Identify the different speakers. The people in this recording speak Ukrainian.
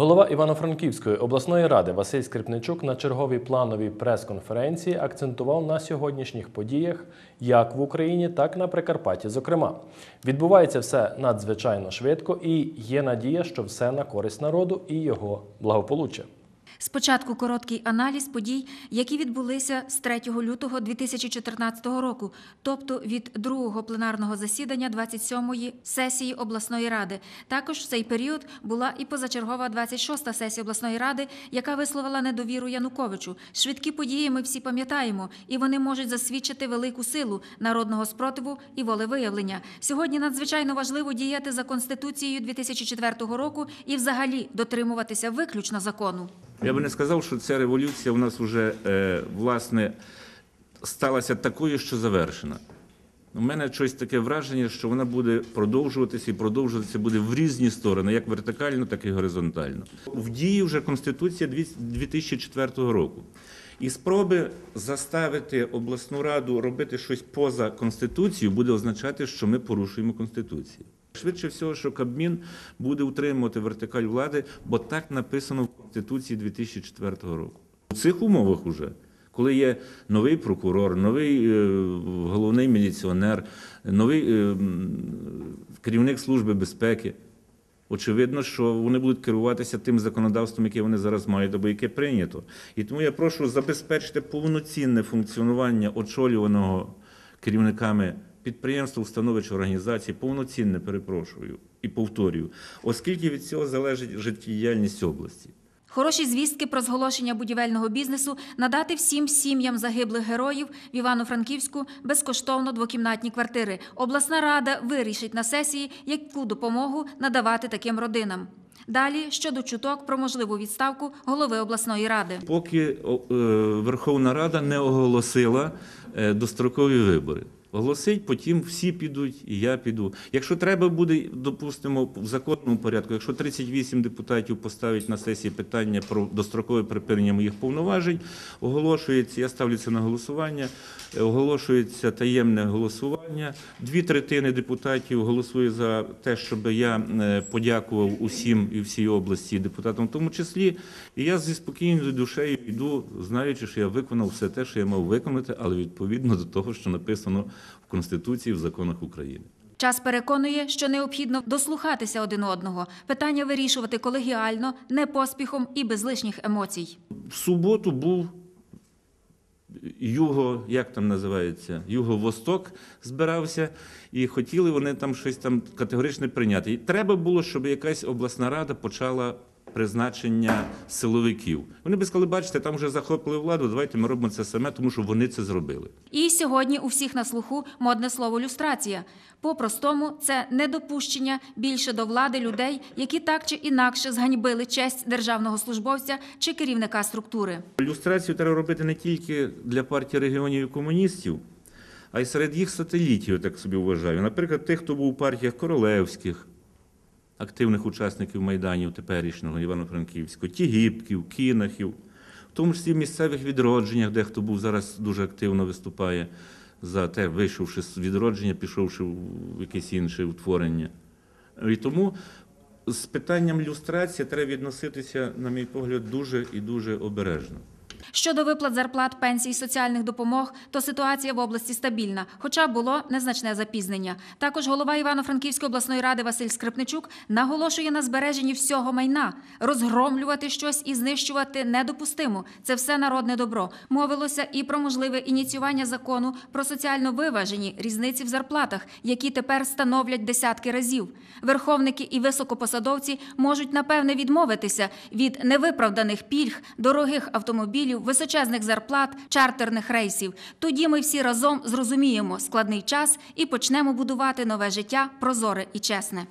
Speaker 1: Голова Івано-Франківської обласної ради Василь Скрипничук на черговій плановій прес-конференції акцентував на сьогоднішніх подіях як в Україні, так і на Прикарпатті. Зокрема, відбувається все надзвичайно швидко, і є надія, що все на користь народу і його благополуччя.
Speaker 2: Спочатку короткий аналіз подій, які відбулися з 3 лютого 2014 року, тобто від другого пленарного засідання 27-ї сесії обласної ради. Також в цей період була і позачергова 26-та сесія обласної ради, яка висловила недовіру Януковичу. Швидкі події ми всі пам'ятаємо, і вони можуть засвідчити велику силу народного спротиву і волевиявлення. Сьогодні надзвичайно важливо діяти за конституцією 2004 року і взагалі дотримуватися виключно закону.
Speaker 3: Я би не сказав, що ця революція у нас вже е, власне сталася такою, що завершена. У мене щось таке враження, що вона буде продовжуватися і продовжуватися буде в різні сторони, як вертикально, так і горизонтально. В дії вже Конституція 2004 року. І спроби заставити обласну раду робити щось поза Конституцією буде означати, що ми порушуємо Конституцію. Швидше всього, що Кабмін буде утримувати вертикаль влади, бо так написано в Конституції 2004 року. У цих умовах уже, коли є новий прокурор, новий е, головний міліціонер, новий е, керівник Служби безпеки, очевидно, що вони будуть керуватися тим законодавством, яке вони зараз мають, або яке прийнято. І тому я прошу забезпечити повноцінне функціонування очолюваного керівниками підприємств, установи чи організацій, повноцінне перепрошую і повторюю, оскільки від цього залежить життєдіяльність області.
Speaker 2: Хороші звістки про зголошення будівельного бізнесу надати всім сім'ям загиблих героїв в Івано-Франківську безкоштовно двокімнатні квартири. Обласна рада вирішить на сесії, яку допомогу надавати таким родинам. Далі щодо чуток про можливу відставку голови обласної ради.
Speaker 3: Поки е, Верховна Рада не оголосила е, дострокові вибори. Оголосить, потім всі підуть, і я піду. Якщо треба буде, допустимо, в законному порядку, якщо 38 депутатів поставить на сесії питання про дострокове припинення моїх повноважень, оголошується, я ставлю це на голосування, е, оголошується таємне голосування. Дві третини депутатів голосує за те, щоб я е, подякував усім і всій області, депутатам в тому числі. І я зі спокійною душею йду, знаючи, що я виконав все те, що я мав виконати, але відповідно до того, що написано в Конституції, в законах України.
Speaker 2: Час переконує, що необхідно дослухатися один одного, питання вирішувати колегіально, не поспіхом і без лишніх емоцій.
Speaker 3: В суботу був юго, як там називається, юго-восток збирався, і хотіли вони там щось там категоричне прийняти. І треба було, щоб якась обласна рада почала призначення силовиків. Вони би сказали, бачите, там вже захопили владу, давайте ми робимо це саме, тому що вони це зробили.
Speaker 2: І сьогодні у всіх на слуху модне слово люстрація. По-простому, це недопущення більше до влади людей, які так чи інакше зганьбили честь державного службовця чи керівника структури.
Speaker 3: Люстрацію треба робити не тільки для партії регіонів і комуністів, а й серед їх сателітів, я так собі вважаю. Наприклад, тих, хто був у партіях королевських, активних учасників Майданів теперішнього Івано-Франківського, Тігіпків, Кінахів, в тому числі в місцевих відродженнях, де хто був зараз дуже активно виступає за те, вийшовши з відродження, пішовши в якесь інше утворення. І тому з питанням люстрації треба відноситися, на мій погляд, дуже і дуже обережно.
Speaker 2: Щодо виплат зарплат, пенсій, соціальних допомог, то ситуація в області стабільна, хоча було незначне запізнення. Також голова Івано-Франківської обласної ради Василь Скрипничук наголошує на збереженні всього майна. Розгромлювати щось і знищувати недопустимо. Це все народне добро. Мовилося і про можливе ініціювання закону про соціально виважені різниці в зарплатах, які тепер становлять десятки разів. Верховники і високопосадовці можуть напевне відмовитися від невиправданих пільг, дорогих автомобілів, височезних зарплат, чартерних рейсів. Тоді ми всі разом зрозуміємо складний час і почнемо будувати нове життя прозоре і чесне.